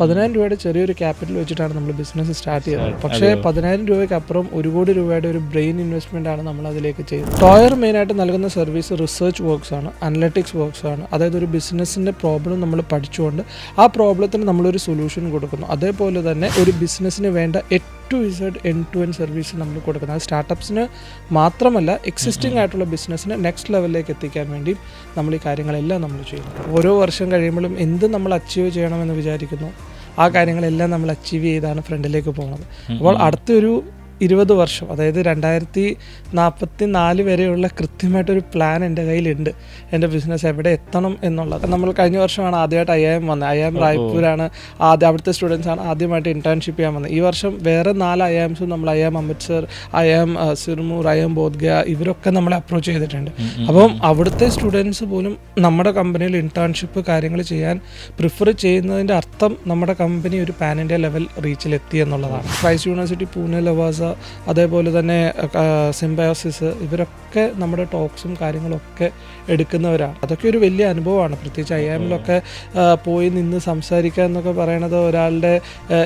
പതിനായിരം രൂപയുടെ ചെറിയൊരു ക്യാപിറ്റൽ വെച്ചിട്ടാണ് നമ്മൾ ബിസിനസ് സ്റ്റാർട്ട് ചെയ്തത്. പക്ഷേ? പതിനായിരം രൂപയ്ക്ക് അപ്പുറം ഒരു കോടി രൂപയുടെ ഒരു ബ്രെയിൻ ഇൻവെസ്റ്റ്മെന്റ് ആണ് നമ്മൾ അതിലേക്ക് ചെയ്യുന്നത് ടോയർ മെയിനായിട്ട് നൽകുന്ന സർവീസ് റിസർച്ച് വർക്ക്സ് ആണ് അനലറ്റിക്സ് വർക്ക്സ് ആണ്. അതായത് ഒരു ബിസിനസ്സിന്റെ പ്രോബ്ലം നമ്മൾ പഠിച്ചുകൊണ്ട് ആ പ്രോബ്ലത്തിന് നമ്മളൊരു സൊല്യൂഷൻ കൊടുക്കുന്നു. അതേപോലെ തന്നെ ഒരു ബിസിനസ്സിന് വേണ്ട to Z end to end service നമ്മൾ കൊടുക്കുന്നത് സ്റ്റാർട്ടപ്സിന് മാത്രമല്ല എക്സിസ്റ്റിംഗ് ആയിട്ടുള്ള ബിസിനസ്സിന് നെക്സ്റ്റ് ലെവലിലേക്ക് എത്തിക്കാൻ വേണ്ടി നമ്മൾ ഈ കാര്യങ്ങളെല്ലാം നമ്മൾ ചെയ്യുന്നു. ഓരോ വർഷം കഴിയുമ്പോഴും എന്ത് നമ്മൾ അച്ചീവ് ചെയ്യണമെന്ന് വിചാരിക്കുന്നു ആ കാര്യങ്ങളെല്ലാം നമ്മൾ അച്ചീവ് ചെയ്താണ് ഫ്രണ്ടിലേക്ക് പോകുന്നത് അപ്പോൾ അടുത്തൊരു ഇരുപത് വർഷം അതായത് രണ്ടായിരത്തി നാൽപ്പത്തി നാല് വരെയുള്ള കൃത്യമായിട്ടൊരു പ്ലാൻ എന്റെ കയ്യിലുണ്ട്. എന്റെ ബിസിനസ് എവിടെ എത്തണം എന്നുള്ളത്. നമ്മൾ കഴിഞ്ഞ വർഷമാണ് ആദ്യമായിട്ട് ഐ എം വന്നത്. ഐ എം റായ്പൂരാണ് ആദ്യം അവിടുത്തെ സ്റ്റുഡൻസാണ് ആണ് ആദ്യമായിട്ട് ഇന്റേൺഷിപ്പ് ചെയ്യാൻ വന്നത്. ഈ വർഷം വേറെ നാല് ഐ എംസും നമ്മൾ I M Amritsar I M Sirmaur I M Bodhgaya ഇവരൊക്കെ നമ്മളെ അപ്രോച്ച് ചെയ്തിട്ടുണ്ട്. അപ്പം അവിടുത്തെ സ്റ്റുഡൻസ് പോലും നമ്മുടെ കമ്പനിയിൽ ഇന്റേൺഷിപ്പ് കാര്യങ്ങൾ ചെയ്യാൻ പ്രിഫർ ചെയ്യുന്നതിന്റെ അർത്ഥം നമ്മുടെ കമ്പനി ഒരു പാൻ ഇന്ത്യ ലെവൽ റീച്ചിലെത്തി എന്നുള്ളതാണ്. ക്രൈസ്റ്റ് യൂണിവേഴ്സിറ്റി പൂനെ ലവാസ അതേപോലെ തന്നെ സിംബയോസിസ് ഇവരൊക്കെ നമ്മുടെ ടോക്സും കാര്യങ്ങളൊക്കെ എടുക്കുന്നവരാണ്. അതൊക്കെ ഒരു വലിയ അനുഭവമാണ്. പ്രത്യേകിച്ച് ഐ എമ്മിലൊക്കെ പോയി നിന്ന് സംസാരിക്കുക എന്നൊക്കെ പറയണത് ഒരാളുടെ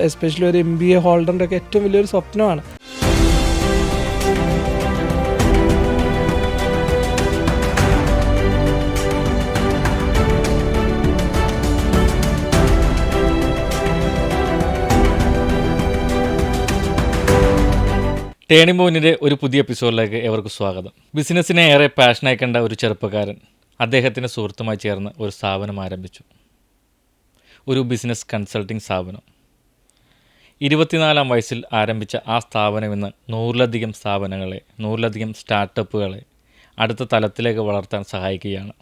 എസ്പെഷ്യലി ഒരു എം ബി എ ഹോൾഡറിന്റെ ഒക്കെ ഏറ്റവും വലിയൊരു സ്വപ്നമാണ്. ടേണിംഗ് പോയിന്റിന്റെ ഒരു പുതിയ എപ്പിസോഡിലേക്ക് ഏവർക്ക് സ്വാഗതം. ബിസിനസ്സിനെ ഏറെ പാഷനായി കണ്ട ഒരു ചെറുപ്പക്കാരൻ അദ്ദേഹത്തിന്റെ സുഹൃത്തുമായി ചേർന്ന് ഒരു സ്ഥാപനം ആരംഭിച്ചു. ഒരു ബിസിനസ് കൺസൾട്ടിംഗ് സ്ഥാപനം. ഇരുപത്തിനാലാം വയസ്സിൽ ആരംഭിച്ച ആ സ്ഥാപനം ഇന്ന് നൂറിലധികം സ്ഥാപനങ്ങളെ നൂറിലധികം സ്റ്റാർട്ടപ്പുകളെ അടുത്ത തലത്തിലേക്ക് വളർത്താൻ സഹായിക്കുകയാണ്.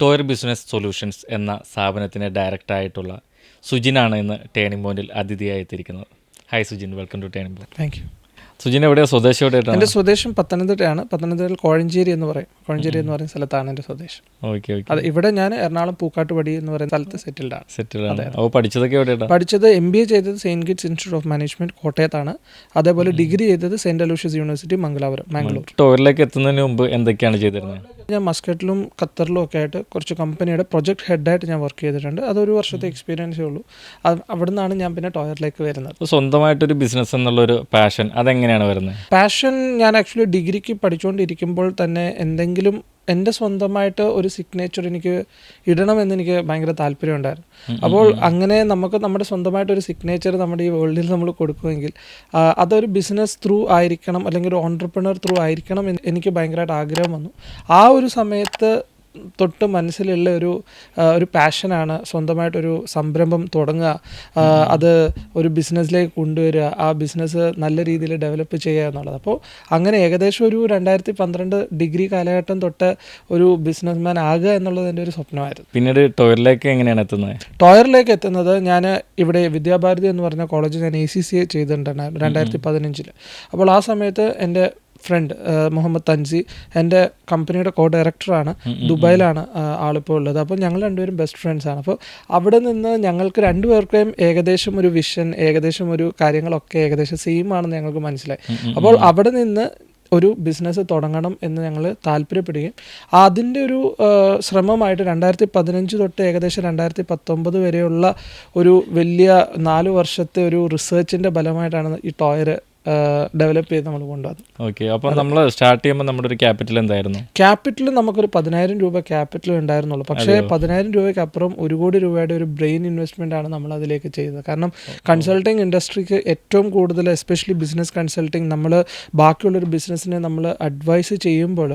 ടോയർ ബിസിനസ് സൊല്യൂഷൻസ് എന്ന സ്ഥാപനത്തിന്റെ ഡയറക്ടറായിട്ടുള്ള സുജിനാണ് ഇന്ന് ടേണിംഗ് പോയിന്റിൽ അതിഥിയായി എത്തിയിരിക്കുന്നത് hi Sujin. Welcome to turning point thank you Sujin എവിടെയാണ് സ്വദേശം എവിടെയായിട്ടാണ് എന്റെ സ്വദേശം പത്തനംതിട്ടയാണ്. പത്തനംതിട്ടയിൽ കോഴഞ്ചേരി എന്ന് പറയും. കോഴഞ്ചേരി എന്ന് പറയുന്ന സ്ഥലത്താണ് എന്റെ സ്വദേശം. അത് ഇവിടെ ഞാൻ എറണാകുളം പൂക്കാട്ടുപടി എന്ന് പറയുന്ന സ്ഥലത്ത് സെറ്റിൽഡ് ആണ്. പഠിച്ചതൊക്കെ പഠിച്ചത് എം ബി എ ചെയ്തത് saint Gits institute of management കോട്ടയത്താണ്. അതേപോലെ ഡിഗ്രി ചെയ്തത് saint Aloysius university Mangalapuram Mangalore ടോറിലേക്ക് എത്തുന്നതിന് മുമ്പ് എന്തൊക്കെയാണ് ചെയ്തിരുന്നത് ഞാൻ മസ്കറ്റിലും ഖത്തറിലും ഒക്കെ ആയിട്ട് കുറച്ച് കമ്പനിയുടെ പ്രൊജക്ട് ഹെഡായിട്ട് ഞാൻ വർക്ക് ചെയ്തിട്ടുണ്ട്. അതൊരു വർഷത്തെ എക്സ്പീരിയൻസേ ഉള്ളൂ. അവിടെ നിന്നാണ് ഞാൻ പിന്നെ ടോയറിലേക്ക് വരുന്നത്. സ്വന്തമായിട്ടൊരു ബിസിനസ് എന്നുള്ള ഒരു പാഷൻ അതെങ്ങനെയാണ് വരുന്നത്? പാഷൻ ഞാൻ ആക്ച്വലി ഡിഗ്രിക്ക് പഠിച്ചുകൊണ്ടിരിക്കുമ്പോൾ തന്നെ എന്തെങ്കിലും എന്റെ സ്വന്തമായിട്ട് ഒരു സിഗ്നേച്ചർ എനിക്ക് ഇടണമെന്ന് എനിക്ക് ഭയങ്കര താല്പര്യം ഉണ്ടായിരുന്നു അപ്പോൾ അങ്ങനെ നമുക്ക് നമ്മുടെ സ്വന്തമായിട്ട് ഒരു സിഗ്നേച്ചർ നമ്മുടെ ഈ വേൾഡിൽ നമ്മൾ കൊടുക്കുമെങ്കിൽ അതൊരു ബിസിനസ് ത്രൂ ആയിരിക്കണം അല്ലെങ്കിൽ ഒരു ഓൺടർപ്രണർ ത്രൂ ആയിരിക്കണം എന്ന് എനിക്ക് ഭയങ്കരമായിട്ട് ആഗ്രഹം വന്നു. ആ ഒരു സമയത്ത് തൊട്ട് മനസ്സിലുള്ള ഒരു ഒരു പാഷനാണ് സ്വന്തമായിട്ടൊരു സംരംഭം തുടങ്ങുക. അത് ഒരു ബിസിനസ്സിലേക്ക് കൊണ്ടുവരിക ആ ബിസിനസ് നല്ല രീതിയിൽ ഡെവലപ്പ് ചെയ്യുക എന്നുള്ളത്. അപ്പോൾ അങ്ങനെ ഏകദേശം ഒരു രണ്ടായിരത്തി പന്ത്രണ്ട് ഡിഗ്രി കാലഘട്ടം തൊട്ട് ഒരു ബിസിനസ്മാൻ ആകുക എന്നുള്ളത് എന്റെ ഒരു സ്വപ്നമായിരുന്നു. പിന്നീട് ടോയറിലേക്ക് എങ്ങനെയാണ് എത്തുന്നത്? ടോയറിലേക്ക് എത്തുന്നത് ഞാൻ ഇവിടെ വിദ്യാഭാരതി എന്ന് പറഞ്ഞ കോളേജ് ഞാൻ എ സി സി എ ചെയ്തിട്ടുണ്ടായിരുന്നു രണ്ടായിരത്തി പതിനഞ്ചിൽ അപ്പോൾ ആ സമയത്ത് എന്റെ ഫ്രണ്ട് മുഹമ്മദ് തൻസി. എന്റെ കമ്പനിയുടെ കോ ഡയറക്ടറാണ് ദുബായിലാണ് ആളിപ്പോൾ ഉള്ളത്. അപ്പോൾ ഞങ്ങൾ രണ്ടുപേരും ബെസ്റ്റ് ഫ്രണ്ട്സ് ആണ്. അപ്പോൾ അവിടെ നിന്ന് ഞങ്ങൾക്ക് രണ്ടുപേർക്കും ഏകദേശം ഒരു വിഷൻ ഏകദേശം ഒരു കാര്യങ്ങളൊക്കെ ഏകദേശം സെയിം ആണെന്ന് ഞങ്ങൾക്ക് മനസ്സിലായി. അപ്പോൾ അവിടെ നിന്ന് ഒരു ബിസിനസ് തുടങ്ങണം എന്ന് ഞങ്ങൾ താല്പര്യപ്പെടുകയും അതിന്റെ ഒരു ശ്രമമായിട്ട് രണ്ടായിരത്തി പതിനഞ്ച് തൊട്ട് ഏകദേശം രണ്ടായിരത്തി പത്തൊമ്പത് വരെയുള്ള ഒരു വലിയ നാല് വർഷത്തെ ഒരു റിസർച്ചിന്റെ ഫലമായിട്ടാണ് ഈ ടോയർ ഡെവലപ്പ് ചെയ്ത് നമ്മൾ കൊണ്ടുവന്നു. ഓക്കെ അപ്പോൾ നമ്മൾ സ്റ്റാർട്ട് ചെയ്യുമ്പോൾ നമ്മുടെ ഒരു ക്യാപിറ്റൽ എന്തായിരുന്നു? ക്യാപിറ്റൽ നമുക്കൊരു പതിനായിരം രൂപ ക്യാപിറ്റൽ ഉണ്ടായിരുന്നുള്ളൂ. പക്ഷേ പതിനായിരം രൂപയ്ക്ക് അപ്പുറം ഒരു കോടി രൂപയുടെ ഒരു ബ്രെയിൻ ഇൻവെസ്റ്റ്മെന്റ് ആണ് നമ്മൾ അതിലേക്ക് ചെയ്തത്. കാരണം കൺസൾട്ടിങ് ഇൻഡസ്ട്രിക്ക് ഏറ്റവും കൂടുതൽ എസ്പെഷ്യലി ബിസിനസ് കൺസൾട്ടിങ് നമ്മൾ ബാക്കിയുള്ളൊരു ബിസിനസ്സിനെ നമ്മൾ അഡ്വൈസ് ചെയ്യുമ്പോൾ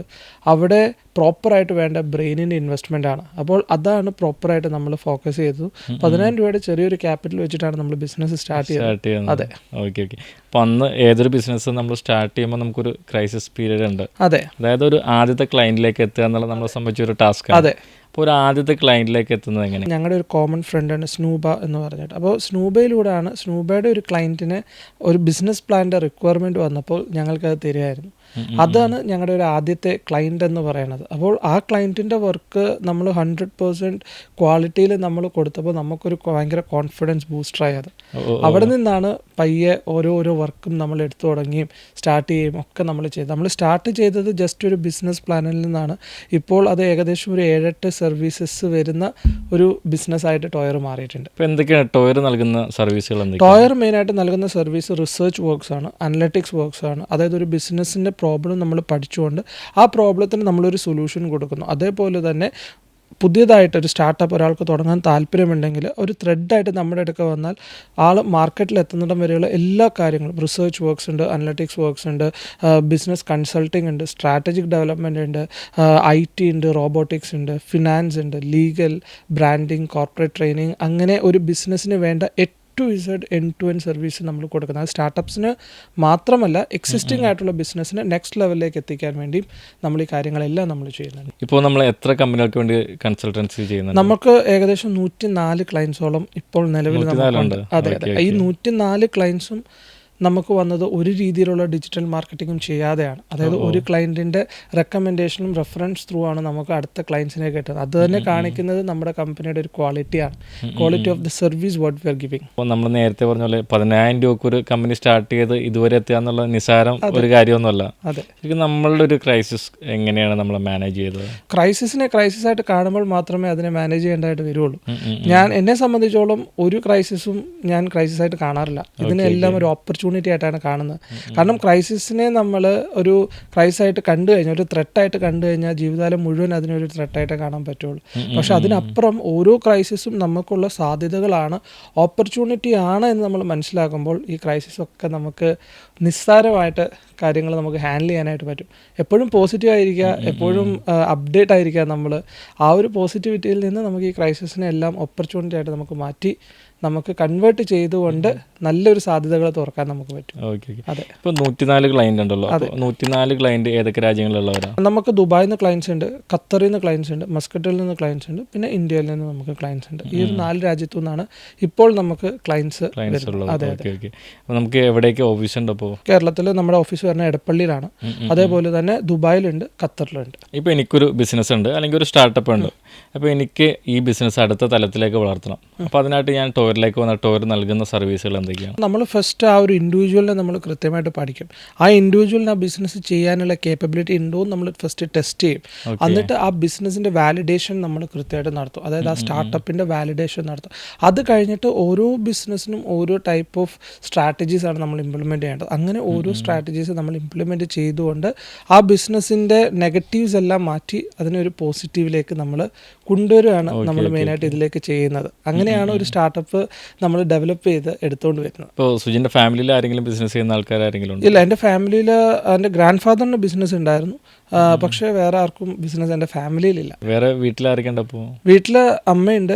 അവിടെ പ്രോപ്പറായിട്ട് വേണ്ട ബ്രെയിനിന്റെ ഇൻവെസ്റ്റ്മെന്റ് ആണ്. അപ്പോൾ അതാണ് പ്രോപ്പറായിട്ട് നമ്മൾ ഫോക്കസ് ചെയ്തത്. പതിനായിരം രൂപയുടെ ചെറിയൊരു ക്യാപിറ്റൽ വെച്ചിട്ടാണ് നമ്മൾ ബിസിനസ് സ്റ്റാർട്ട് ചെയ്തത്. അതെ. ഓക്കെ ഓക്കെ അപ്പോൾ അന്ന് ഏതൊരു ബിസിനസ് നമ്മൾ സ്റ്റാർട്ട് ചെയ്യുമ്പോൾ നമുക്കൊരു ക്രൈസിസ് പീരീഡ് ഉണ്ട്. അതെ. അതായത് ഒരു ആദ്യത്തെ ക്ലയന്റിലേക്ക് എത്തുക എന്നുള്ളത് നമ്മളെ സംബന്ധിച്ച ഒരു ടാസ്ക് അതെ. അപ്പോൾ ഒരു ആദ്യത്തെ ക്ലയന്റിലേക്ക് എത്തുന്നത് എങ്ങനെ ഞങ്ങളുടെ ഒരു കോമൺ ഫ്രണ്ടാണ് സ്നൂബ എന്ന് പറഞ്ഞിട്ട്. അപ്പോൾ സ്നൂബയിലൂടെയാണ് സ്നൂബയുടെ ഒരു ക്ലയന്റിന് ഒരു ബിസിനസ് പ്ലാന്റെ റിക്വയർമെന്റ് വന്നപ്പോൾ ഞങ്ങൾക്കത് തരികയായിരുന്നു അതാണ് ഞങ്ങളുടെ ഒരു ആദ്യത്തെ ക്ലയന്റ് എന്ന് പറയുന്നത് അപ്പോൾ ആ ക്ലയന്റിന്റെ വർക്ക് നമ്മൾ ഹൺഡ്രഡ് പേഴ്സന്റ് ക്വാളിറ്റിയിൽ നമ്മൾ കൊടുത്തപ്പോൾ നമുക്കൊരു ഭയങ്കര കോൺഫിഡൻസ് ബൂസ്റ്റർ അത് ഓ, അവിടെ നിന്നാണ് പയ്യെ ഓരോരോ ഓരോ വർക്കും നമ്മൾ എടുത്തു തുടങ്ങിയും സ്റ്റാർട്ട് ചെയ്യുകയും ഒക്കെ നമ്മൾ ചെയ്തു നമ്മൾ സ്റ്റാർട്ട് ചെയ്തത് ജസ്റ്റ് ഒരു ബിസിനസ് പ്ലാനിൽ നിന്നാണ്. ഇപ്പോൾ അത് ഏകദേശം ഒരു ഏഴെട്ട് സർവീസസ് വരുന്ന ഒരു ബിസിനസ് ആയിട്ട് ടോയർ മാറിയിട്ടുണ്ട്. എന്തൊക്കെയാണ് ടോയർ നൽകുന്ന സർവീസുകൾ ടോയർ മെയിനായിട്ട് നൽകുന്ന സർവീസ് റിസർച്ച് വർക്ക്സ് ആണ് അനലറ്റിക്സ് വർക്ക്സ് ആണ്. അതായത് ഒരു ബിസിനസ്സിന്റെ പ്രോബ്ലം നമ്മൾ പഠിച്ചുകൊണ്ട് ആ പ്രോബ്ലത്തിന് നമ്മളൊരു സൊല്യൂഷൻ കൊടുക്കുന്നു. അതേപോലെ തന്നെ പുതിയതായിട്ട് ഒരു സ്റ്റാർട്ടപ്പ് ഒരാൾക്ക് തുടങ്ങാൻ താല്പര്യമുണ്ടെങ്കിൽ ഒരു ത്രെഡായിട്ട് നമ്മുടെ അടുക്ക വന്നാൽ ആൾ മാർക്കറ്റിൽ എത്തുന്നിടം വരെയുള്ള എല്ലാ കാര്യങ്ങളും റിസർച്ച് വർക്ക്സ് ഉണ്ട് അനലറ്റിക്സ് വർക്ക്സ് ഉണ്ട് ബിസിനസ് കൺസൾട്ടിംഗ് ഉണ്ട് സ്ട്രാറ്റജിക് ഡെവലപ്മെന്റ് ഉണ്ട് ഐ ടി ഉണ്ട് റോബോട്ടിക്സ് ഉണ്ട് ഫിനാൻസ് ഉണ്ട് ലീഗൽ ബ്രാൻഡിങ് കോർപ്പറേറ്റ് ട്രെയിനിങ് അങ്ങനെ ഒരു ബിസിനസ്സിന് വേണ്ട to Z end to end service നമ്മൾ കൊടുക്കുന്നത്. അത് സ്റ്റാർട്ടപ്സിന് മാത്രമല്ല എക്സിസ്റ്റിംഗ് ആയിട്ടുള്ള ബിസിനസ്സിന് നെക്സ്റ്റ് ലെവലിലേക്ക് എത്തിക്കാൻ വേണ്ടിയും നമ്മൾ ഈ കാര്യങ്ങളെല്ലാം നമ്മൾ ചെയ്യുന്നുണ്ട്. ഇപ്പോൾ നമ്മൾ എത്ര കമ്പനികൾക്ക് വേണ്ടി കൺസൾട്ടൻസി ചെയ്യുന്നത് നമുക്ക് ഏകദേശം നൂറ്റി നാല് ക്ലയൻസോളം ഇപ്പോൾ നിലവിൽ നമുക്കുണ്ട്. 104 അതെ. അതെ ഈ നൂറ്റി നാല് ക്ലയൻസും നമുക്ക് വന്നത് ഒരു രീതിയിലുള്ള ഡിജിറ്റൽ മാർക്കറ്റിങ്ങും ചെയ്യാതെയാണ്. അതായത് ഒരു ക്ലയന്റിന്റെ റെക്കമെൻഡേഷനും റെഫറൻസ് ത്രൂ ആണ് നമുക്ക് അടുത്ത ക്ലയൻസിനെ കിട്ടുന്നത്. അത് തന്നെ കാണിക്കുന്നത് നമ്മുടെ കമ്പനിയുടെ ഒരു ക്വാളിറ്റിയാണ് quality of the service what we are giving അപ്പോൾ നമ്മൾ നേരത്തെ പറഞ്ഞ പോലെ പതിനായിരം രൂപക്ക് ഒരു കമ്പനി സ്റ്റാർട്ട് ചെയ്ത് ഇതുവരെ എത്തുക എന്നുള്ള നിസാരം ഒരു കാര്യമൊന്നുമല്ല. അതെ. ശരിക്കും നമ്മളുടെ ഒരു ക്രൈസിസ് എങ്ങനെയാണ് നമ്മൾ മാനേജ് ചെയ്തത്? ക്രൈസിസിനെ ക്രൈസിസ് ആയിട്ട് കാണുമ്പോൾ മാത്രമേ അതിനെ മാനേജ് ചെയ്യേണ്ടതായിട്ട് വരുള്ളൂ ഞാൻ എന്നെ സംബന്ധിച്ചോളം ഒരു ക്രൈസിസും ഞാൻ ക്രൈസിസ് ആയിട്ട് കാണാറില്ല. ഇതിനെല്ലാം ഒരു ഓപ്പർച്യൂണിറ്റി ആയിട്ടാണ് കാണുന്നത്. കാരണം ക്രൈസിസിനെ നമ്മൾ ഒരു ക്രൈസ് ആയിട്ട് കണ്ടു കഴിഞ്ഞാൽ ഒരു ത്രെട്ടായിട്ട് കണ്ടു കഴിഞ്ഞാൽ ജീവിതകാലം മുഴുവൻ അതിനൊരു ത്രെട്ടായിട്ട് കാണാൻ പറ്റുള്ളൂ. പക്ഷെ അതിനപ്പുറം ഓരോ ക്രൈസിസും നമുക്കുള്ള സാധ്യതകളാണ്. ഓപ്പർച്യൂണിറ്റി ആണ് എന്ന് നമ്മൾ മനസ്സിലാക്കുമ്പോൾ ഈ ക്രൈസിസ് ഒക്കെ നമുക്ക് നിസ്സാരമായിട്ട് കാര്യങ്ങൾ നമുക്ക് ഹാൻഡിൽ ചെയ്യാനായിട്ട് പറ്റും. എപ്പോഴും പോസിറ്റീവ് ആയിരിക്കുക എപ്പോഴും അപ്ഡേറ്റ് ആയിരിക്കുക നമ്മൾ ആ ഒരു പോസിറ്റിവിറ്റിയിൽ നിന്ന് നമുക്ക് ഈ ക്രൈസിസിനെ എല്ലാം ഓപ്പർച്യൂണിറ്റി ആയിട്ട് നമുക്ക് മാറ്റി നമുക്ക് കൺവേർട്ട് ചെയ്തുകൊണ്ട് നല്ലൊരു സാധ്യതകൾ തുറക്കാൻ നമുക്ക് പറ്റും. അതെ. ഇപ്പോൾ നൂറ്റിനാല് ക്ലയന്റ് ഉണ്ടല്ലോ. നൂറ്റിനാല് ക്ലയന്റ് ഏതൊക്കെ രാജ്യങ്ങളിലുള്ളവരാണ് നമുക്ക് ദുബായിൽ നിന്ന് ക്ലയൻസ് ഉണ്ട് ഖത്തറിൽ നിന്ന് ക്ലയൻസ് ഉണ്ട് മസ്കറ്റിൽ നിന്ന് ക്ലയൻസ് ഉണ്ട് പിന്നെ ഇന്ത്യയിൽ നിന്ന് നമുക്ക് ക്ലയൻസ് ഉണ്ട്. ഈ ഒരു നാല് രാജ്യത്തു നിന്നാണ് ഇപ്പോൾ നമുക്ക് ക്ലയൻസ് അതെ നമുക്ക് എവിടെയൊക്കെ ഓഫീസ് ഉണ്ട് അപ്പോൾ കേരളത്തിൽ നമ്മുടെ ഓഫീസ് വരുന്ന എടപ്പള്ളിയിലാണ്. അതേപോലെ തന്നെ ദുബായിലുണ്ട് ഖത്തറിലുണ്ട്. ഇപ്പോൾ എനിക്കൊരു ബിസിനസ് ഉണ്ട് അല്ലെങ്കിൽ ഒരു സ്റ്റാർട്ടപ്പ് ഉണ്ട്. അപ്പോൾ എനിക്ക് ഈ ബിസിനസ് അടുത്ത തലത്തിലേക്ക് വളർത്തണം. അപ്പോൾ അതിനായിട്ട് ഞാൻ ടോറിലേക്ക് വന്ന ടോർ നൽകുന്ന സർവീസുകൾ എന്തൊക്കെയാണ്? നമ്മൾ ഫസ്റ്റ് ആ ഒരു ഇൻഡിവിജ്വലിനെ നമ്മൾ കൃത്യമായിട്ട് പഠിക്കും. ആ ഇൻഡിവിജ്വലിന് ആ ബിസിനസ് ചെയ്യാനുള്ള കേപ്പബിലിറ്റി ഉണ്ടോ എന്ന് നമ്മൾ ഫസ്റ്റ് ടെസ്റ്റ് ചെയ്യും. എന്നിട്ട് ആ ബിസിനസ്സിന്റെ വാലിഡേഷൻ നമ്മൾ കൃത്യമായിട്ട് നടത്തും. അതായത് ആ സ്റ്റാർട്ടപ്പിന്റെ വാലിഡേഷൻ നടത്തും. അത് കഴിഞ്ഞിട്ട് ഓരോ ബിസിനസ്സിനും ഓരോ ടൈപ്പ് ഓഫ് സ്ട്രാറ്റജീസ് ആണ് നമ്മൾ ഇംപ്ലിമെന്റ് ചെയ്യേണ്ടത്. അങ്ങനെ ഓരോ സ്ട്രാറ്റജീസ് നമ്മൾ ഇംപ്ലിമെന്റ് ചെയ്തുകൊണ്ട് ആ ബിസിനസ്സിന്റെ നെഗറ്റീവ്സ് എല്ലാം മാറ്റി അതിനെ ഒരു പോസിറ്റീവിലേക്ക് നമ്മൾ കൊണ്ടുവരികയാണ് നമ്മൾ മെയിനായിട്ട് ഇതിലേക്ക് ചെയ്യുന്നത്. അങ്ങനെയാണ് ഒരു സ്റ്റാർട്ടപ്പ് നമ്മൾ ഡെവലപ്പ് ചെയ്ത് എടുത്തുകൊണ്ട് വരുന്നത്. ഇപ്പോൾ സുജിന്റെ ഫാമിലിയിൽ ആരെങ്കിലും ബിസിനസ് ചെയ്യുന്ന ആൾക്കാരെങ്കിലും ഉണ്ട്? ഇല്ല എന്റെ ഫാമിലിയിൽ എന്റെ ഗ്രാൻഡ് ഫാദറിന് ബിസിനസ് ഉണ്ടായിരുന്നു. പക്ഷേ വേറെ ആർക്കും ബിസിനസ് എന്റെ ഫാമിലിയിലില്ല വേറെ വീട്ടിലാരൊക്കെ ഉണ്ട് അപ്പോൾ വീട്ടിൽ അമ്മയുണ്ട്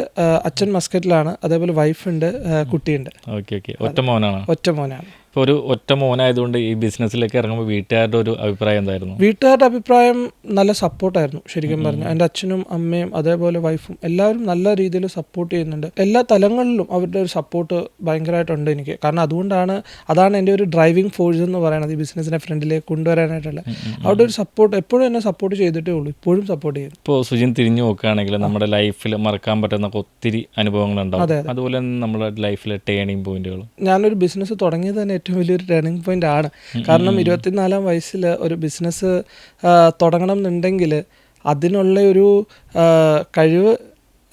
അച്ഛൻ മസ്കറ്റിലാണ് അതേപോലെ വൈഫുണ്ട് ഉണ്ട് കുട്ടിയുണ്ട്. Okay okay. ഒറ്റ മോനാണ്? ഒറ്റ മോനാണ്. ഇപ്പോൾ ഒരു ഒറ്റ മോനായതുകൊണ്ട് ഈ ബിസിനസ്സിലേക്ക് ഇറങ്ങുമ്പോൾ വീട്ടുകാരുടെ ഒരു അഭിപ്രായം എന്തായിരുന്നു? വീട്ടുകാരുടെ അഭിപ്രായം നല്ല സപ്പോർട്ടായിരുന്നു ശരിക്കും പറഞ്ഞു എന്റെ അച്ഛനും അമ്മയും അതേപോലെ വൈഫും എല്ലാവരും നല്ല രീതിയിൽ സപ്പോർട്ട് ചെയ്യുന്നുണ്ട്. എല്ലാ തലങ്ങളിലും അവരുടെ ഒരു സപ്പോർട്ട് ഭയങ്കരമായിട്ടുണ്ട് എനിക്ക്. കാരണം അതുകൊണ്ടാണ് അതാണ് എന്റെ ഒരു ഡ്രൈവിംഗ് ഫോഴ്സ് എന്ന് പറയുന്നത് ഈ ബിസിനസ്സിനെ ഫ്രണ്ടിലേക്ക് കൊണ്ടുവരാനായിട്ടുള്ള. അവരുടെ ഒരു സപ്പോർട്ട് എപ്പോഴും എന്നെ സപ്പോർട്ട് ചെയ്തിട്ടേ ഉള്ളൂ. ഇപ്പോഴും സപ്പോർട്ട് ചെയ്യും ഇപ്പോൾ സുജിൻ തിരിഞ്ഞു നോക്കുകയാണെങ്കിൽ നമ്മുടെ ലൈഫിൽ മറക്കാൻ പറ്റുന്ന ഒത്തിരി അനുഭവങ്ങളുണ്ടാവും. അതെ, അതുപോലെ തന്നെ നമ്മുടെ ലൈഫിലെ ടേണിംഗ് പോയിന്റുകൾ ഞാനൊരു ബിസിനസ് തുടങ്ങിയത് തന്നെ ഏറ്റവും വലിയൊരു ടേണിംഗ് പോയിന്റ് ആണ്. കാരണം ഇരുപത്തിനാലാം വയസ്സിൽ ഒരു ബിസിനസ് തുടങ്ങണം എന്നുണ്ടെങ്കിൽ അതിനുള്ള ഒരു കഴിവ്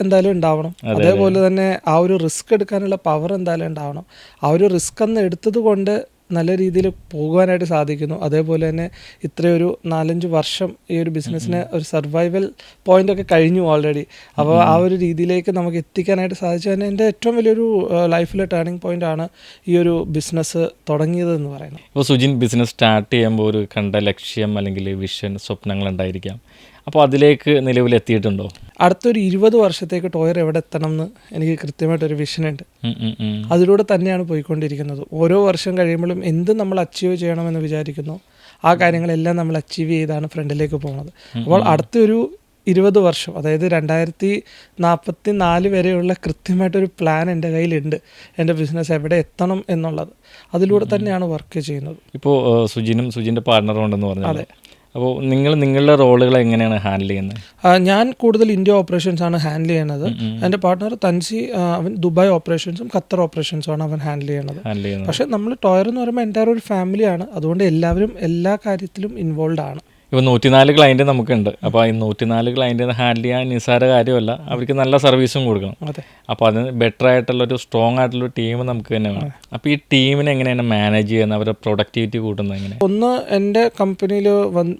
എന്തായാലും ഉണ്ടാവണം. അതേപോലെ തന്നെ ആ ഒരു റിസ്ക് എടുക്കാനുള്ള പവർ എന്തായാലും ഉണ്ടാവണം. ആ ഒരു റിസ്ക് അന്ന് എടുത്തത് കൊണ്ട് നല്ല രീതിയിൽ പോകുവാനായിട്ട് സാധിക്കുന്നു. അതേപോലെ തന്നെ ഇത്രയൊരു നാലഞ്ച് വർഷം ഈ ഒരു ബിസിനസ്സിന് ഒരു സർവൈവൽ പോയിന്റ് ഒക്കെ കഴിഞ്ഞു ഓൾറെഡി അപ്പോൾ ആ ഒരു രീതിയിലേക്ക് നമുക്ക് എത്തിക്കാനായിട്ട് സാധിച്ചു. തന്നെ എന്റെ ഏറ്റവും വലിയൊരു ലൈഫിലെ ടേണിംഗ് പോയിന്റ് ആണ് ഈ ഒരു ബിസിനസ് തുടങ്ങിയത് എന്ന് പറയുന്നത്. ഇപ്പോൾ സുജിൻ ബിസിനസ് സ്റ്റാർട്ട് ചെയ്യുമ്പോൾ ഒരു കണ്ട ലക്ഷ്യം അല്ലെങ്കിൽ വിഷൻ സ്വപ്നങ്ങൾ ഉണ്ടായിരിക്കാം. അപ്പോൾ അതിലേക്ക് നിലവിൽ എത്തിയിട്ടുണ്ടോ അടുത്തൊരു ഇരുപത് വർഷത്തേക്ക് ടോയർ എവിടെ എത്തണം എന്ന് എനിക്ക് കൃത്യമായിട്ടൊരു ഉം. അതിലൂടെ തന്നെയാണ് പോയിക്കൊണ്ടിരിക്കുന്നത്. ഓരോ വർഷം കഴിയുമ്പോഴും എന്ത് നമ്മൾ അച്ചീവ് ചെയ്യണമെന്ന് വിചാരിക്കുന്നു ആ കാര്യങ്ങളെല്ലാം നമ്മൾ അച്ചീവ് ചെയ്താണ് ഫ്രണ്ടിലേക്ക് പോകുന്നത്. അപ്പോൾ അടുത്തൊരു ഇരുപത് വർഷം അതായത് രണ്ടായിരത്തി നാൽപ്പത്തി നാല് വരെയുള്ള കൃത്യമായിട്ടൊരു പ്ലാൻ എന്റെ കയ്യിലുണ്ട്. എന്റെ ബിസിനസ് എവിടെ എത്തണം എന്നുള്ളത്. അതിലൂടെ തന്നെയാണ് വർക്ക് ചെയ്യുന്നത്. ഇപ്പോൾ സുജിനും സുജിന്റെ പാർട്ണറും ഉണ്ടെന്ന് പറഞ്ഞത് അപ്പോൾ നിങ്ങൾ നിങ്ങളുടെ റോളുകൾ എങ്ങനെയാണ് ഹാൻഡിൽ ചെയ്യുന്നത്? ഞാൻ കൂടുതൽ ഇന്ത്യ ഓപ്പറേഷൻസ് ആണ് ഹാൻഡിൽ ചെയ്യുന്നത്. എന്റെ പാർട്ട്ണർ തൻസി അവൻ ദുബായ് ഓപ്പറേഷൻസും ഖത്തർ ഓപ്പറേഷൻസും ആണ് അവൻ ഹാൻഡിൽ ചെയ്യുന്നത്. പക്ഷേ നമ്മൾ ടോയർ എന്ന് പറയുമ്പോൾ എന്റെ ഒരു ഫാമിലിയാണ്. അതുകൊണ്ട് എല്ലാവരും എല്ലാ കാര്യത്തിലും ഇൻവോൾവ് ആണ്. ഇപ്പോൾ നൂറ്റിനാല് ക്ലയന്റ് നമുക്കുണ്ട്. അപ്പോൾ ഈ നൂറ്റിനാല് ക്ലയന്റിനെ ഹാൻഡിൽ ചെയ്യാൻ നിസ്സാര കാര്യമല്ല. അവർക്ക് നല്ല സർവീസും കൊടുക്കണം. അതെ. അപ്പോൾ അതിന് ബെറ്റർ ആയിട്ടുള്ള ഒരു സ്ട്രോങ് ആയിട്ടുള്ള ഒരു ടീം നമുക്ക് തന്നെ വേണം. അപ്പോൾ ഈ ടീമിനെ എങ്ങനെയാണ് മാനേജ് ചെയ്യുന്നത്? അവരുടെ പ്രൊഡക്ടിവിറ്റി കൂട്ടുന്നത് എങ്ങനെ ഒന്ന് എന്റെ കമ്പനിയിൽ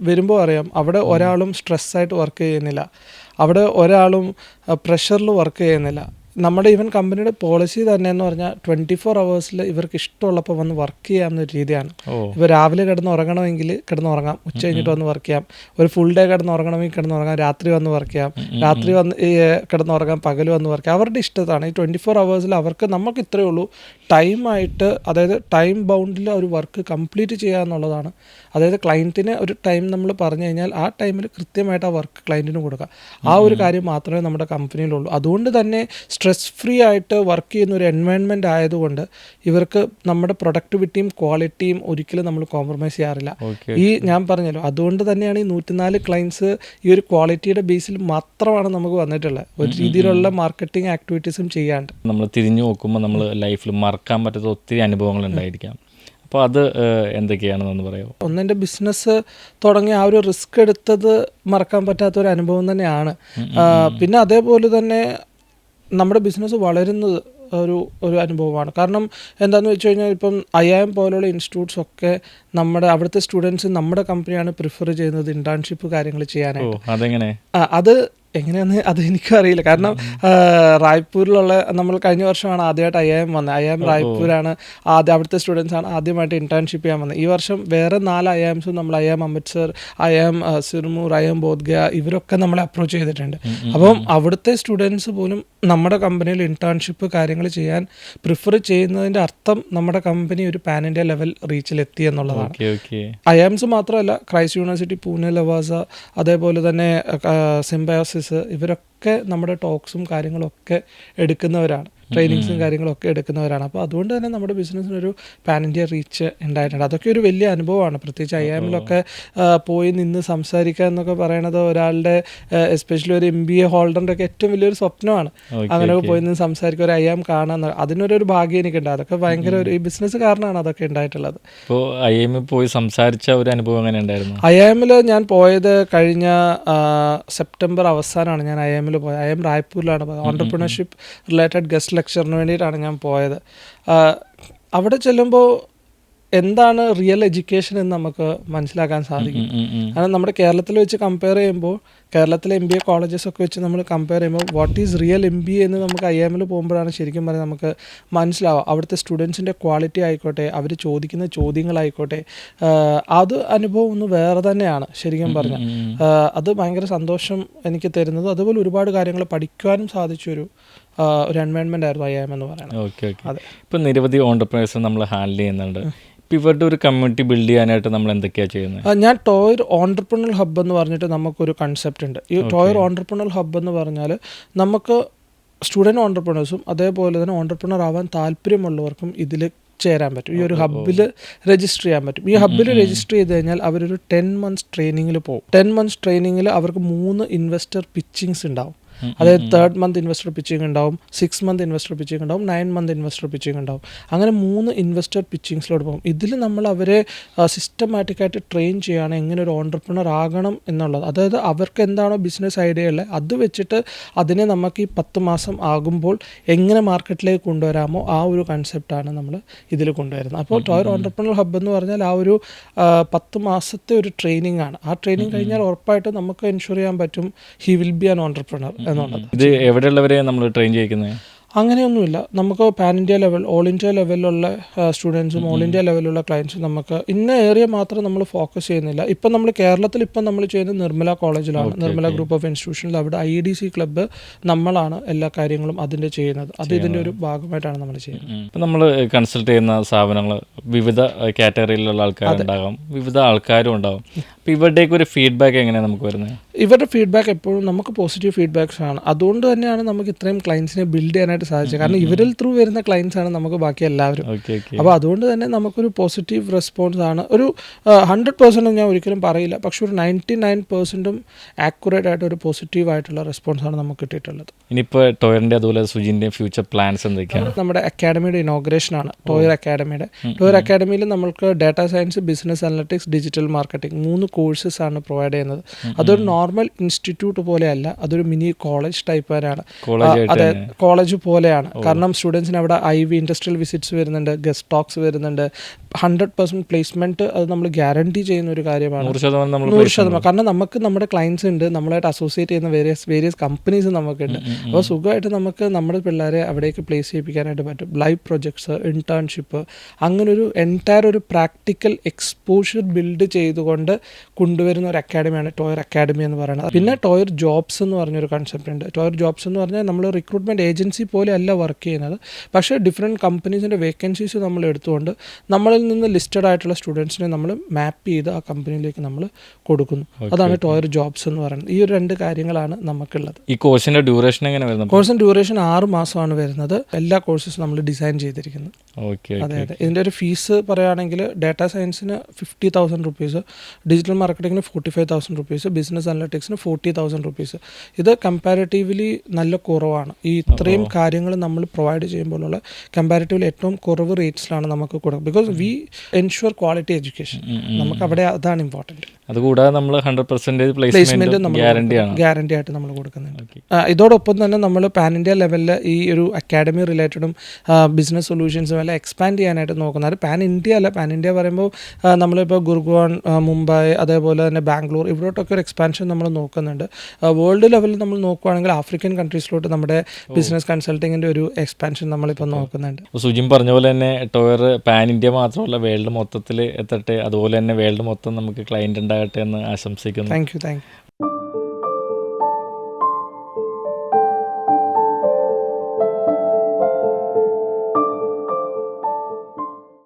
വരുമ്പോൾ അറിയാം. അവിടെ ഒരാളും സ്ട്രെസ്സായിട്ട് വർക്ക് ചെയ്യുന്നില്ല. അവിടെ ഒരാളും പ്രഷറിൽ വർക്ക് ചെയ്യുന്നില്ല. നമ്മുടെ ഈവൻ കമ്പനിയുടെ പോളിസി തന്നെ എന്ന് പറഞ്ഞാൽ ട്വന്റി ഫോർ അവേഴ്സിൽ ഇവർക്ക് ഇഷ്ടമുള്ളപ്പോൾ വന്ന് വർക്ക് ചെയ്യാവുന്ന ഒരു രീതിയാണ്. ഇപ്പോൾ രാവിലെ കിടന്ന് ഉറങ്ങണമെങ്കിൽ കിടന്ന് ഉറങ്ങാം. ഉച്ച കഴിഞ്ഞിട്ട് വന്ന് വർക്ക് ചെയ്യാം. ഒരു ഫുൾ ഡേ കിടന്ന് ഉറങ്ങണമെങ്കിൽ കിടന്ന് ഉറങ്ങാം. രാത്രി വന്ന് വർക്ക് ചെയ്യാം. രാത്രി വന്ന് കിടന്ന് ഉറങ്ങാം. പകൽ വന്ന് വർക്ക് ചെയ്യാം. അവരുടെ ഇഷ്ടത്താണ്. ഈ ട്വന്റി ഫോർ അവേഴ്സിൽ അവർക്ക് നമുക്ക് ഇത്രയേ ഉള്ളൂ. ടൈമായിട്ട് അതായത് ടൈം ബൗണ്ടിൽ ഒരു വർക്ക് കംപ്ലീറ്റ് ചെയ്യുക എന്നുള്ളതാണ്. അതായത് ക്ലയന്റിന് ഒരു ടൈം നമ്മൾ പറഞ്ഞു കഴിഞ്ഞാൽ ആ ടൈമിൽ കൃത്യമായിട്ട് ആ വർക്ക് ക്ലയന്റിന് കൊടുക്കുക. ആ ഒരു കാര്യം മാത്രമേ നമ്മുടെ കമ്പനിയിലുള്ളൂ അതുകൊണ്ട് തന്നെ സ്ട്രെസ് ഫ്രീ ആയിട്ട് വർക്ക് ചെയ്യുന്ന ഒരു എൻവയൺമെന്റ് ആയതുകൊണ്ട് ഇവർക്ക് നമ്മുടെ പ്രൊഡക്ടിവിറ്റിയും ക്വാളിറ്റിയും ഒരിക്കലും നമ്മൾ കോംപ്രമൈസ് ചെയ്യാറില്ല. ഈ ഞാൻ പറഞ്ഞല്ലോ അതുകൊണ്ട് തന്നെയാണ് ഈ നൂറ്റിനാല് ക്ലയൻസ് ഈ ഒരു ക്വാളിറ്റിയുടെ ബേസിൽ മാത്രമാണ് നമുക്ക് വന്നിട്ടുള്ളത്. ഒരു രീതിയിലുള്ള മാർക്കറ്റിംഗ് ആക്ടിവിറ്റീസും ചെയ്യാണ്ട്. നമ്മൾ തിരിഞ്ഞു നോക്കുമ്പോൾ നമ്മൾ ലൈഫിൽ മറക്കാൻ പറ്റാത്ത ഒത്തിരി അനുഭവങ്ങൾ ഉണ്ടായിരിക്കാം. അപ്പോൾ അത് എന്തൊക്കെയാണെന്നൊന്ന് പറയാമോ? ഒന്നെന്റെ ബിസിനസ് തുടങ്ങി ആ ഒരു റിസ്ക് എടുത്തത് മറക്കാൻ പറ്റാത്ത ഒരു അനുഭവം തന്നെയാണ്. പിന്നെ അതേപോലെ തന്നെ നമ്മുടെ ബിസിനസ് വളരുന്നത് ഒരു ഒരു അനുഭവമാണ്. കാരണം എന്താണെന്ന് വെച്ച് കഴിഞ്ഞാൽ ഇപ്പം ഐ എം പോലുള്ള ഇൻസ്റ്റിറ്റ്യൂട്ട്സ് ഒക്കെ നമ്മുടെ അവിടുത്തെ സ്റ്റുഡൻസ് നമ്മുടെ കമ്പനിയാണ് പ്രിഫർ ചെയ്യുന്നത് ഇന്റേൺഷിപ്പ് കാര്യങ്ങൾ ചെയ്യാനായിട്ട്. അത് എങ്ങനെയാന്ന് അത് എനിക്കും അറിയില്ല കാരണം റായ്പൂരിലുള്ള നമ്മൾ കഴിഞ്ഞ വർഷമാണ് ആദ്യമായിട്ട് ഐ എം വന്നത്. ഐ എം റായ്പൂരാണ് ആദ്യം അവിടുത്തെ സ്റ്റുഡൻസ് ആണ് ആദ്യമായിട്ട് ഇന്റേൺഷിപ്പ് ചെയ്യാൻ വന്നത്. ഈ വർഷം വേറെ നാല് ഐ എംസും നമ്മൾ I M Amritsar I M Sirmaur I M Bodhgaya ഇവരൊക്കെ നമ്മളെ അപ്രോച്ച് ചെയ്തിട്ടുണ്ട്. അപ്പം അവിടുത്തെ സ്റ്റുഡൻസ് പോലും നമ്മുടെ കമ്പനിയിൽ ഇന്റേൺഷിപ്പ് കാര്യങ്ങൾ ചെയ്യാൻ പ്രിഫർ ചെയ്യുന്നതിന്റെ അർത്ഥം നമ്മുടെ കമ്പനി ഒരു പാൻ ഇന്ത്യ ലെവൽ റീച്ചിൽ എത്തി എന്നുള്ളതാണ്. ഐ എംസ് മാത്രമല്ല ക്രൈസ്റ്റ് യൂണിവേഴ്സിറ്റി പൂനെ ലവാസ അതേപോലെ തന്നെ സിംബയോസിസ് ഇവരൊക്കെ നമ്മുടെ ടോക്സും കാര്യങ്ങളൊക്കെ എടുക്കുന്നവരാണ്. ട്രെയിനിങ്സും കാര്യങ്ങളൊക്കെ എടുക്കുന്നവരാണ്. അപ്പോൾ അതുകൊണ്ട് തന്നെ നമ്മുടെ ബിസിനസ്സിനൊരു പാൻ ഇന്ത്യ റീച്ച് ഉണ്ടായിട്ടുണ്ട്. അതൊക്കെ ഒരു വലിയ അനുഭവമാണ്. പ്രത്യേകിച്ച് ഐ എമ്മിലൊക്കെ പോയി നിന്ന് സംസാരിക്കുക എന്നൊക്കെ പറയണത് ഒരാളുടെ എസ്പെഷ്യലി ഒരു എം ബി എ ഹോൾഡറിന്റെ ഒക്കെ ഏറ്റവും വലിയൊരു സ്വപ്നമാണ്. അങ്ങനെയൊക്കെ പോയി നിന്ന് സംസാരിക്കുക ഒരു ഐ എം കാണാൻ അതിനൊരു ഭാഗ്യം എനിക്കുണ്ട്. അതൊക്കെ ഭയങ്കര ഒരു ഈ ബിസിനസ് കാരണമാണ് അതൊക്കെ ഉണ്ടായിട്ടുള്ളത്. ഇപ്പോൾ ഐ എമ്മിൽ പോയി സംസാരിച്ച ഒരു അനുഭവം എങ്ങനെ ഉണ്ടായിരുന്നു? ഐ എമ്മിൽ ഞാൻ പോയത് കഴിഞ്ഞ സെപ്റ്റംബർ അവസാനമാണ് ഞാൻ ഐ എമ്മിൽ പോയത്. ഐ എം റായ്പൂരിലാണ് പോയത്. ഓണ്ടർപ്രണർഷിപ്പ് റിലേറ്റഡ് ഗസ്റ്റ് ലെക്ചറിന് വേണ്ടിയിട്ടാണ് ഞാൻ പോയത്. അവിടെ ചെല്ലുമ്പോൾ എന്താണ് റിയൽ എഡ്യൂക്കേഷൻ എന്ന് നമുക്ക് മനസ്സിലാക്കാൻ സാധിക്കും. കാരണം നമ്മുടെ കേരളത്തിൽ വെച്ച് കമ്പയർ ചെയ്യുമ്പോൾ കേരളത്തിലെ എം ബി എ കോളേജസ് ഒക്കെ വെച്ച് നമ്മൾ കമ്പയർ ചെയ്യുമ്പോൾ what is real M B A എന്ന് നമുക്ക് ഐ എമ്മിൽ പോകുമ്പോഴാണ് ശരിക്കും പറഞ്ഞാൽ നമുക്ക് മനസ്സിലാവുക. അവിടുത്തെ സ്റ്റുഡൻസിന്റെ ക്വാളിറ്റി ആയിക്കോട്ടെ അവർ ചോദിക്കുന്ന ചോദ്യങ്ങളായിക്കോട്ടെ അത് അനുഭവം ഒന്ന് വേറെ തന്നെയാണ് ശരിക്കും പറഞ്ഞാൽ. അത് ഭയങ്കര സന്തോഷം എനിക്ക് തരുന്നത്. അതുപോലെ ഒരുപാട് കാര്യങ്ങൾ പഠിക്കുവാനും സാധിച്ചൊരു ഒരു എൻവയൺമെന്റ് ആയിരുന്നു ഐ എം എന്ന് പറയുന്നത്. ഓക്കെ ഓക്കെ അതെ. ഇപ്പം നിരവധി ഓണ്ടർപ്രണേഴ്സ് നമ്മൾ ഹാൻഡിൽ ചെയ്യുന്നുണ്ട്. ഇവരുടെ ഒരു കമ്മ്യൂണിറ്റി ബിൽഡ് ചെയ്യാനായിട്ട് നമ്മൾ എന്തൊക്കെയാണ് ചെയ്യുന്നത്? ഞാൻ ടോയർ ഓണ്ടർപ്രണൽ ഹബ്ബ് എന്ന് പറഞ്ഞിട്ട് നമുക്കൊരു കൺസെപ്റ്റ് ഉണ്ട്. ഈ ടോയർ ഓണ്ടർപ്രണൽ ഹബ്ബ് എന്ന് പറഞ്ഞാൽ നമുക്ക് സ്റ്റുഡന്റ് ഓണ്ടർപ്രണേഴ്സും അതേപോലെ തന്നെ ഓണ്ടർപ്രണർ ആവാൻ താല്പര്യമുള്ളവർക്കും ഇതിൽ ചേരാൻ പറ്റും. ഈ ഒരു ഹബ്ബിൽ രജിസ്റ്റർ ചെയ്യാൻ പറ്റും. ഈ ഹബ്ബിൽ രജിസ്റ്റർ ചെയ്ത് കഴിഞ്ഞാൽ അവരൊരു ടെൻ മന്ത്സ് ട്രെയിനിങ്ങിൽ പോകും. ടെൻ മന്ത്സ് ട്രെയിനിങ്ങിൽ അവർക്ക് മൂന്ന് ഇൻവെസ്റ്റർ പിച്ചിങ്സ് ഉണ്ടാവും. അതായത് തേർഡ് മന്ത് ഇൻവെസ്റ്റർ പിച്ചിങ് ഉണ്ടാവും സിക്സ് മന്ത് ഇൻവെസ്റ്റർ പിച്ചിങ് ഉണ്ടാവും നയൻ മന്ത് ഇൻവെസ്റ്റർ പിച്ചിങ് ഉണ്ടാവും. അങ്ങനെ മൂന്ന് ഇൻവെസ്റ്റർ പിച്ചിങ്സിലോട്ട് പോകും. ഇതിൽ നമ്മൾ അവരെ സിസ്റ്റമാറ്റിക്കായിട്ട് ട്രെയിൻ ചെയ്യാണ് എങ്ങനെ ഒരു ഓണ്ടർപ്രണർ ആകണം എന്നുള്ളത്. അതായത് അവർക്ക് എന്താണോ ബിസിനസ് ഐഡിയ ഉള്ളത് അത് വെച്ചിട്ട് അതിനെ നമുക്ക് ഈ പത്ത് മാസം ആകുമ്പോൾ എങ്ങനെ മാർക്കറ്റിലേക്ക് കൊണ്ടുവരാമോ ആ ഒരു കൺസെപ്റ്റാണ് നമ്മൾ ഇതിൽ കൊണ്ടുവരുന്നത്. അപ്പോൾ ടോയർ ഓണ്ടർപ്രണർ ഹബ് എന്ന് പറഞ്ഞാൽ ആ ഒരു പത്ത് മാസത്തെ ഒരു ട്രെയിനിങ് ആണ്. ആ ട്രെയിനിങ് കഴിഞ്ഞാൽ ഉറപ്പായിട്ടും നമുക്ക് എൻഷുർ ചെയ്യാൻ പറ്റും he will be an entrepreneur എന്നുള്ളത് ഇത് എവിടെയുള്ളവരെ നമ്മൾ ട്രെയിൻ ചെയ്യിക്കുന്നത് അങ്ങനെയൊന്നുമില്ല. നമുക്ക് pan India level all India ലെവലിലുള്ള സ്റ്റുഡൻസും ഓൾ ഇന്ത്യ ലെവലിലുള്ള ക്ലയൻസും നമുക്ക് ഇന്ന ഏരിയ മാത്രം നമ്മൾ ഫോക്കസ് ചെയ്യുന്നില്ല. ഇപ്പം നമ്മൾ കേരളത്തിൽ ഇപ്പം നമ്മൾ ചെയ്യുന്നത് നിർമ്മല കോളേജിലാണ്. നിർമ്മല ഗ്രൂപ്പ് ഓഫ് ഇൻസ്റ്റിറ്റ്യൂഷനിൽ അവിടെ ഐ ഡി സി ക്ലബ്ബ് നമ്മളാണ് എല്ലാ കാര്യങ്ങളും അതിന്റെ ചെയ്യുന്നത്. അത് ഇതിന്റെ ഒരു ഭാഗമായിട്ടാണ് നമ്മൾ ചെയ്യുന്നത്. ഇപ്പം നമ്മൾ കൺസൾട്ട് ചെയ്യുന്ന സ്ഥാപനങ്ങൾ വിവിധ കാറ്റഗറിയിലുള്ള ആൾക്കാരുണ്ടാകും. വിവിധ ആൾക്കാരും ഉണ്ടാകും. അപ്പോൾ ഇവരുടെയൊക്കെ ഒരു ഫീഡ്ബാക്ക് എങ്ങനെയാണ് നമുക്ക് വരുന്നത്? ഇവരുടെ ഫീഡ്ബാക്ക് എപ്പോഴും നമുക്ക് പോസിറ്റീവ് ഫീഡ്ബാക്സ് ആണ്. അതുകൊണ്ട് തന്നെയാണ് നമുക്ക് ഇത്രയും ക്ലയൻസിനെ ബിൽഡ് ചെയ്യാനായിട്ട് സാധിച്ചത്. കാരണം ഇവരിൽ ത്രൂ വരുന്ന ക്ലയൻസ് ആണ് നമുക്ക് ബാക്കി എല്ലാവരും. അപ്പോൾ അതുകൊണ്ട് തന്നെ നമുക്കൊരു പോസിറ്റീവ് റെസ്പോൺസ് ആണ്. ഒരു ഹൺഡ്രഡ് പെർസെന്റും ഞാൻ ഒരിക്കലും പറയില്ല. പക്ഷെ ഒരു നയന്റി നയൻ പെർസെന്റും ആക്യുറേറ്റ് ആയിട്ട് ഒരു പോസിറ്റീവ് ആയിട്ടുള്ള റെസ്പോൺസ് ആണ് നമുക്ക് കിട്ടിയിട്ടുള്ളത്. ഇനിയിപ്പോൾ ടോയറിന്റെ അതുപോലെ സുജിന്റെ ഫ്യൂച്ചർ പ്ലാൻസ് എന്തൊക്കെയാണ് നമ്മുടെ അക്കാഡമിയുടെ ഇനോഗ്രേഷൻ ആണ്. ടോയർ അക്കാഡമിയുടെ ടോയർ അക്കാഡമിയിൽ നമുക്ക് data science business analytics digital marketing മൂന്ന് കോഴ്സസ് ആണ് പ്രൊവൈഡ് ചെയ്യുന്നത്. അതൊരു നോർമൽ ഇൻസ്റ്റിറ്റ്യൂട്ട് പോലെയല്ല അതൊരു മിനി കോളേജ് ടൈപ്പ് കോളേജ് അതെ കോളേജ് പോലെയാണ്. കാരണം സ്റ്റുഡൻസിന് അവിടെ ഐ വി ഇൻഡസ്ട്രിയൽ വിസിറ്റ്സ് വരുന്നുണ്ട് ഗസ്റ്റ് ടോക്സ് വരുന്നുണ്ട് ഹൺഡ്രഡ് പെർസെന്റ് പ്ലേസ്മെന്റ് അത് നമ്മൾ ഗ്യാരണ്ടി ചെയ്യുന്ന ഒരു കാര്യമാണ്. നൂറ് ശതമാനം നമ്മൾ കാരണം നമുക്ക് നമ്മുടെ ക്ലയൻസ് ഉണ്ട് നമ്മളായിട്ട് അസോസിയേറ്റ് ചെയ്യുന്ന വേരിയസ് വേരിയസ് കമ്പനീസ് നമുക്കുണ്ട്. അപ്പോൾ സുഖമായിട്ട് നമുക്ക് നമ്മുടെ പിള്ളേരെ അവിടേക്ക് പ്ലേസ് ചെയ്യിപ്പിക്കാനായിട്ട് പറ്റും. ലൈവ് പ്രൊജക്ട്സ് ഇന്റേൺഷിപ്പ് അങ്ങനെ ഒരു എന്റയർ ഒരു പ്രാക്ടിക്കൽ എക്സ്പോഷർ ബിൽഡ് ചെയ്തുകൊണ്ട് കൊണ്ടുവരുന്ന ഒരു അക്കാഡമിയാണ് ടോയർ അക്കാഡമി എന്ന് പറയുന്നത്. പിന്നെ ടോയർ ജോബ്സ് എന്ന് പറഞ്ഞൊരു കൺസെപ്റ്റ് ഉണ്ട്. ടോയർ ജോബ്സ് എന്ന് പറഞ്ഞാൽ നമ്മൾ റിക്രൂട്ട്മെന്റ് ഏജൻസി പോലെ അല്ല വർക്ക് ചെയ്യുന്നത്. പക്ഷേ ഡിഫറെന്റ് കമ്പനീസിന്റെ വേക്കൻസീസ് നമ്മൾ എടുത്തുകൊണ്ട് നമ്മളിൽ നിന്ന് ലിസ്റ്റഡ് ആയിട്ടുള്ള സ്റ്റുഡൻസിനെ നമ്മൾ മാപ്പ് ചെയ്ത് ആ കമ്പനിയിലേക്ക് നമ്മൾ കൊടുക്കുന്നു. അതാണ് ടോയർ ജോബ്സ് എന്ന് പറയുന്നത്. ഈ ഒരു രണ്ട് കാര്യങ്ങളാണ് നമുക്കുള്ളത്. ഈ കോഴ്സിന്റെ ഡ്യൂറേഷൻ എങ്ങനെ വരുന്നത് കോഴ്സിന്റെ ഡ്യൂറേഷൻ ആറ് മാസമാണ് വരുന്നത്. എല്ലാ കോഴ്സസും നമ്മൾ ഡിസൈൻ ചെയ്തിരിക്കുന്നത് ഓക്കെ അതെ അതെ. ഇതിന്റെ ഒരു ഫീസ് പറയുകയാണെങ്കിൽ ഡാറ്റാ സയൻസിന് fifty thousand rupees digital മാർക്കറ്റിംഗിന് forty five thousand rupees business അനലറ്റിക്സിന് forty thousand rupees ഇത് കമ്പാരിറ്റീവ്ലി നല്ല കുറവാണ്. ഈ ഇത്രയും കാര്യങ്ങൾ നമ്മൾ പ്രൊവൈഡ് ചെയ്യുമ്പോഴുള്ള കമ്പാരിറ്റീവ്ലി ഏറ്റവും കുറവ് റേറ്റ്സിലാണ് നമുക്ക് കൊടുക്കുന്നത് because we ensure quality education നമുക്ക് അവിടെ അതാണ് ഇമ്പോർട്ടന്റ് അതുകൂടാതെ നമ്മൾ hundred percentage placement placement guarantee ആണ്. ഗ്യാരണ്ടി ആയിട്ട് നമ്മൾ കൊടുക്കുന്നുണ്ട്. ഇതോടൊപ്പം തന്നെ നമ്മൾ പാൻ ഇന്ത്യ ലെവലിൽ ഈ ഒരു അക്കാഡമി റിലേറ്റഡും ബിസിനസ് സൊല്യൂഷൻസും എല്ലാം എക്സ്പാൻഡ് ചെയ്യാനായിട്ട് നോക്കുന്നത്. പാൻ ഇന്ത്യ അല്ല. പാൻ ഇന്ത്യ പറയുമ്പോൾ നമ്മളിപ്പോൾ ഗുർഗോൺ മുംബൈ അതേപോലെ തന്നെ ബാംഗ്ലൂർ ഇവിടോട്ടൊക്കെ ഒരു എക്സ്പാൻഷൻ നമ്മൾ നോക്കുന്നുണ്ട്. വേൾഡ് ലെവലിൽ നമ്മൾ നോക്കുകയാണെങ്കിൽ ആഫ്രിക്കൻ കൺട്രീസിലോട്ട് നമ്മുടെ ബിസിനസ് കൺസൾട്ടിങ്ങിന്റെ ഒരു എക്സ്പാൻഷൻ നമ്മളിപ്പോൾ നോക്കുന്നുണ്ട്. സുജിം പറഞ്ഞ പോലെ തന്നെ ടോയർ പാൻ ഇന്ത്യ മാത്രമല്ല വേൾഡ് മൊത്തത്തിൽ എത്തട്ടെ അതുപോലെ തന്നെ വേൾഡ് മൊത്തം നമുക്ക് ക്ലയന്റ് ഉണ്ടാകട്ടെ എന്ന് ആശംസിക്കുന്നു. Thank you thank you